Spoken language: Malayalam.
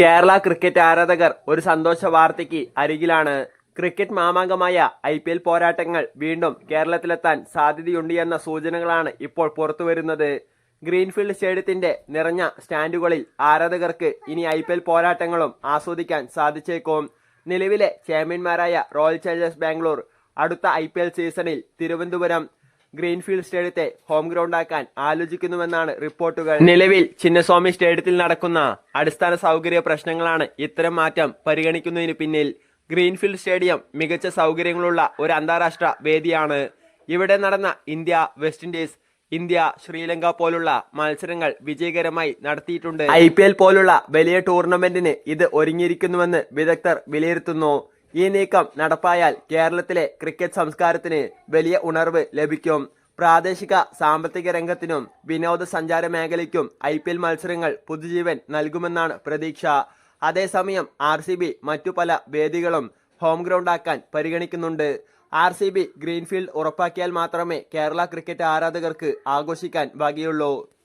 കേരള ക്രിക്കറ്റ് ആരാധകർ ഒരു സന്തോഷ വാർത്തയ്ക്ക് അരികിലാണ്. ക്രിക്കറ്റ് മാമാങ്കമായ ഐ പി എൽ പോരാട്ടങ്ങൾ വീണ്ടും കേരളത്തിലെത്താൻ സാധ്യതയുണ്ട് എന്ന സൂചനകളാണ് ഇപ്പോൾ പുറത്തുവരുന്നത്. ഗ്രീൻഫീൽഡ് സ്റ്റേഡിയത്തിന്റെ നിറഞ്ഞ സ്റ്റാൻഡുകളിൽ ആരാധകർക്ക് ഇനി ഐ പി എൽ പോരാട്ടങ്ങളും ആസ്വദിക്കാൻ സാധിച്ചേക്കും. നിലവിലെ ചാമ്പ്യന്മാരായ റോയൽ ചാലഞ്ചേഴ്സ് ബാംഗ്ലൂർ അടുത്ത ഐ സീസണിൽ തിരുവനന്തപുരം ഗ്രീൻഫീൽഡ് സ്റ്റേഡിയത്തെ ഹോം ഗ്രൗണ്ട് ഗ്രൗണ്ടാക്കാൻ ആലോചിക്കുന്നുവെന്നാണ് റിപ്പോർട്ടുകൾ. നിലവിൽ ചിന്നസ്വാമി സ്റ്റേഡിയത്തിൽ നടക്കുന്ന അടിസ്ഥാന സൗകര്യ പ്രശ്നങ്ങളാണ് ഇത്തരം മാറ്റം പരിഗണിക്കുന്നതിന് പിന്നിൽ. ഗ്രീൻഫീൽഡ് സ്റ്റേഡിയം മികച്ച സൗകര്യങ്ങളുള്ള ഒരു അന്താരാഷ്ട്ര വേദിയാണ്. ഇവിടെ നടന്ന India West Indies India Sri Lanka പോലുള്ള മത്സരങ്ങൾ വിജയകരമായി നടത്തിയിട്ടുണ്ട്. ഐ പോലുള്ള വലിയ ടൂർണമെന്റിന് ഇത് ഒരുങ്ങിയിരിക്കുന്നുവെന്ന് വിദഗ്ധർ വിലയിരുത്തുന്നു. ഈ നീക്കം നടപ്പായാൽ കേരളത്തിലെ ക്രിക്കറ്റ് സംസ്കാരത്തിന് വലിയ ഉണർവ് ലഭിക്കും. പ്രാദേശിക സാമ്പത്തിക രംഗത്തിനും വിനോദസഞ്ചാര മേഖലയ്ക്കും ഐ പി എൽ മത്സരങ്ങൾ പുതുജീവൻ നൽകുമെന്നാണ് പ്രതീക്ഷ. അതേസമയം ആർ സി ബി മറ്റു പല വേദികളും ഹോം ഗ്രൗണ്ട് ആക്കാൻ പരിഗണിക്കുന്നുണ്ട്. ആർ സി ബി ഗ്രീൻഫീൽഡ് ഉറപ്പാക്കിയാൽ മാത്രമേ കേരള ക്രിക്കറ്റ് ആരാധകർക്ക് ആഘോഷിക്കാൻ വകയുള്ളൂ